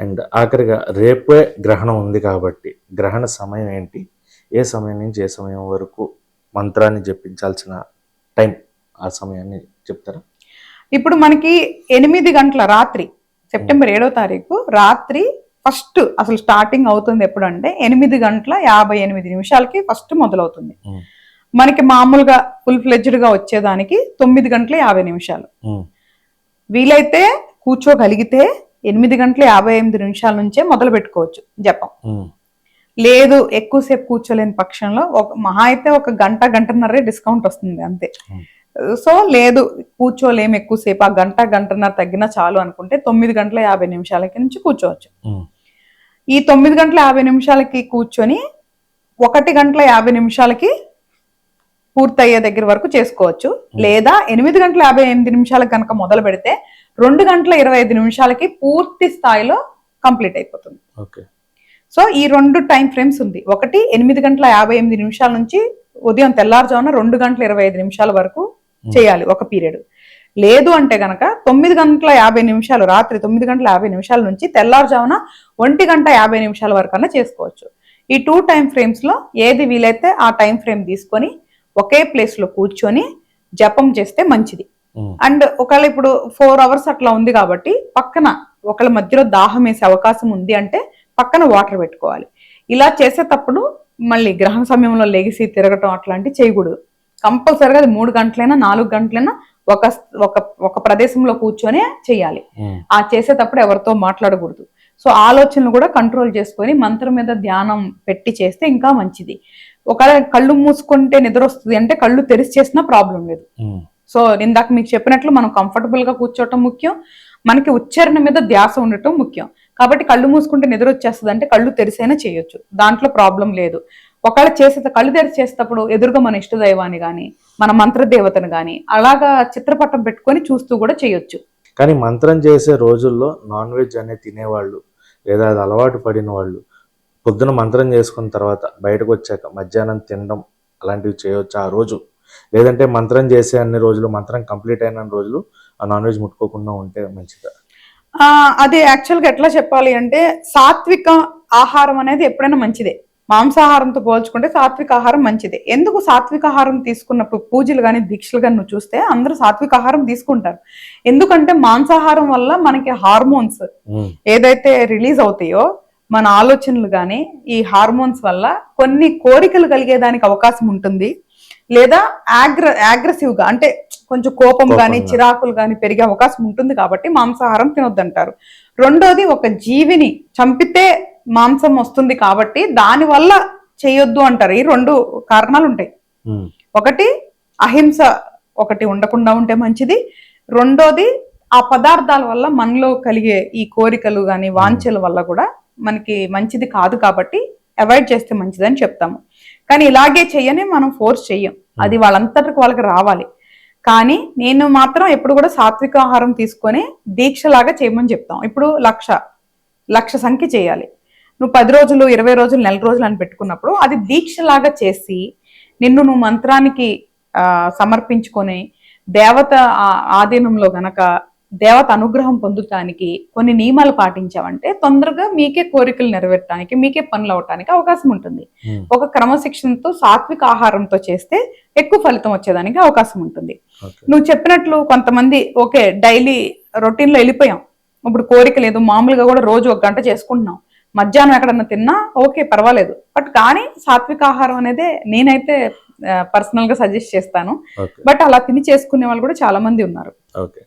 And ఆఖరిగా రేపే గ్రహణం ఉంది కాబట్టి గ్రహణ సమయం ఏంటి? ఏ సమయం నుంచి ఏ సమయం వరకు మంత్రాన్ని జపించాల్సిన టైం ఆ సమయాన్ని చెప్తారా? ఇప్పుడు మనకి ఎనిమిది గంటల రాత్రి సెప్టెంబర్ ఏడో తారీఖు రాత్రి ఫస్ట్ అసలు స్టార్టింగ్ అవుతుంది ఎప్పుడు అంటే ఎనిమిది గంటల యాభై ఎనిమిది నిమిషాలకి ఫస్ట్ మొదలవుతుంది. మనకి మామూలుగా ఫుల్ ఫ్లెడ్జ్డ్గా వచ్చేదానికి తొమ్మిది గంటల యాభై నిమిషాలు. వీలైతే కూర్చోగలిగితే ఎనిమిది గంటల యాభై ఎనిమిది నిమిషాల నుంచే మొదలు పెట్టుకోవచ్చు జపం. లేదు ఎక్కువసేపు కూర్చోలేని పక్షంలో ఒక మహా అయితే ఒక గంట గంటన్నరే డిస్కౌంట్ వస్తుంది అంతే. సో లేదు కూర్చోలేము ఎక్కువసేపు ఆ గంట గంటన్నర తగ్గినా చాలు అనుకుంటే తొమ్మిది గంటల యాభై నిమిషాలకి నుంచి కూర్చోవచ్చు. ఈ తొమ్మిది గంటల యాభై నిమిషాలకి కూర్చొని ఒకటి గంటల యాభై నిమిషాలకి పూర్తయ్యే దగ్గర వరకు చేసుకోవచ్చు. లేదా ఎనిమిది గంటల యాభై ఎనిమిది నిమిషాలకు కనుక మొదలు పెడితే రెండు గంటల ఇరవై ఐదు నిమిషాలకి పూర్తి స్థాయిలో కంప్లీట్ అయిపోతుంది. ఓకే. సో ఈ రెండు టైం ఫ్రేమ్స్ ఉంది. ఒకటి ఎనిమిది గంటల యాభై ఎనిమిది నిమిషాల నుంచి ఉదయం తెల్లారుజామున రెండు గంటల ఇరవై ఐదు నిమిషాల వరకు చేయాలి ఒక పీరియడ్. లేదు అంటే గనక తొమ్మిది గంటల యాభై నిమిషాలు రాత్రి తొమ్మిది గంటల యాభై నిమిషాల నుంచి తెల్లారుజామున ఒంటి గంట యాభై నిమిషాల వరకు అన్నా చేసుకోవచ్చు. ఈ టూ టైం ఫ్రేమ్స్లో ఏది వీలైతే ఆ టైం ఫ్రేమ్ తీసుకొని ఒకే ప్లేస్లో కూర్చొని జపం చేస్తే మంచిది. అండ్ ఒకవేళ ఇప్పుడు ఫోర్ అవర్స్ అట్లా ఉంది కాబట్టి పక్కన ఒకళ్ళ మధ్యలో దాహం వేసే అవకాశం ఉంది అంటే పక్కన వాటర్ పెట్టుకోవాలి. ఇలా చేసేటప్పుడు మళ్ళీ గ్రహణ సమయంలో లెగిసి తిరగటం అట్లాంటివి చేయకూడదు. కంపల్సరిగా అది మూడు గంటలైనా నాలుగు గంటలైనా ఒక ఒక ఒక ప్రదేశంలో కూర్చొనే చేయాలి. ఉమ్, ఆ చేసేటప్పుడు ఎవరితో మాట్లాడకూడదు. సో ఆలోచనలు కూడా కంట్రోల్ చేసుకొని మంత్రం మీద ధ్యానం పెట్టి చేస్తే ఇంకా మంచిది. ఒకవేళ కళ్ళు మూసుకుంటే నిద్ర వస్తుంది అంటే కళ్ళు తెరిచి చేసినా ప్రాబ్లం లేదు. ఉమ్, సో ఇందాక మీకు చెప్పినట్లు మనం కంఫర్టబుల్గా కూర్చోవటం ముఖ్యం. మనకి ఉచ్చారణ మీద ధ్యాస ఉండటం ముఖ్యం. కాబట్టి కళ్ళు మూసుకుంటే నిద్ర వచ్చేస్తుంది అంటే కళ్ళు తెరిసైనా చేయొచ్చు. దాంట్లో ప్రాబ్లం లేదు. ఒకవేళ చేసే కళ్ళు తెరిచి చేసేటప్పుడు ఎదురుగా మన ఇష్టదైవాన్ని కానీ మన మంత్రదేవతను కానీ అలాగా చిత్రపటం పెట్టుకొని చూస్తూ కూడా చేయొచ్చు. కానీ మంత్రం చేసే రోజుల్లో నాన్ వెజ్ అనేది తినేవాళ్ళు లేదా అది అలవాటు పడిన వాళ్ళు పొద్దున మంత్రం చేసుకున్న తర్వాత బయటకు వచ్చాక మధ్యాహ్నం తినడం అలాంటివి చేయొచ్చు ఆ రోజు. లేదంటే మంత్రం చేసే అన్ని రోజులు మంత్రం కంప్లీట్ అయిన రోజులు ఆ నాన్ వెజ్ ముట్టుకోకుండా ఉంటే మంచిదా. అది యాక్చువల్గా ఎట్లా చెప్పాలి అంటే సాత్విక ఆహారం అనేది ఎప్పుడైనా మంచిదే. మాంసాహారంతో పోల్చుకుంటే సాత్విక ఆహారం మంచిదే. ఎందుకు సాత్విక ఆహారం తీసుకున్నప్పుడు పూజలు కానీ దీక్షలు కానీ నువ్వు చూస్తే అందరూ సాత్విక ఆహారం తీసుకుంటారు. ఎందుకంటే మాంసాహారం వల్ల మనకి హార్మోన్స్ ఏదైతే రిలీజ్ అవుతాయో మన ఆలోచనలు కానీ ఈ హార్మోన్స్ వల్ల కొన్ని కోరికలు కలిగేదానికి అవకాశం ఉంటుంది. లేదా ఆగ్ర aggressive గా అంటే కొంచెం కోపం కానీ. చిరాకులు కానీ పెరిగే అవకాశం ఉంటుంది కాబట్టి మాంసాహారం తినొద్దంటారు. రెండోది ఒక జీవిని చంపితే మాంసం వస్తుంది కాబట్టి దాని వల్ల చేయొద్దు అంటారు. ఈ రెండు కారణాలు ఉంటాయి. ఒకటి అహింస ఒకటి ఉండకుండా ఉంటే మంచిది. రెండోది ఆ పదార్థాల వల్ల మనలో కలిగే ఈ కోరికలు కానీ వాంఛల వల్ల కూడా మనకి మంచిది కాదు కాబట్టి అవాయిడ్ చేస్తే మంచిదని చెప్తాము. కానీ ఇలాగే చెయ్యని మనం ఫోర్స్ చెయ్యం. అది వాళ్ళంతటికి వాళ్ళకి రావాలి. కానీ నేను మాత్రం ఎప్పుడు కూడా సాత్విక ఆహారం తీసుకొని దీక్షలాగా చేయమని చెప్తాం. ఇప్పుడు లక్ష లక్ష సంఖ్య చేయాలి. నువ్వు పది రోజులు ఇరవై రోజులు నెల రోజులు అని పెట్టుకున్నప్పుడు అది దీక్షలాగా చేసి నిన్ను నువ్వు మంత్రానికి సమర్పించుకొని దేవత ఆధీనంలో గనక దేవత అనుగ్రహం పొందుతానికి కొన్ని నియమాలు పాటించావంటే తొందరగా మీకే కోరికలు నెరవేరటానికి మీకే పనులు అవటానికి అవకాశం ఉంటుంది. ఉమ్, ఒక క్రమశిక్షణతో సాత్విక ఆహారంతో చేస్తే ఎక్కువ ఫలితం వచ్చేదానికి అవకాశం ఉంటుంది. నువ్వు చెప్పినట్లు కొంతమంది ఓకే డైలీ రొటీన్లో వెళ్ళిపోయాం. ఇప్పుడు కోరిక లేదు మామూలుగా కూడా రోజు ఒక గంట చేసుకుంటున్నాం. మధ్యాహ్నం ఎక్కడన్నా తిన్నా ఓకే పర్వాలేదు. బట్ కానీ సాత్విక ఆహారం అనేది నేనైతే పర్సనల్గా సజెస్ట్ చేస్తాను. బట్ అలా తిని చేసుకునే వాళ్ళు కూడా చాలా మంది ఉన్నారు. ఓకే.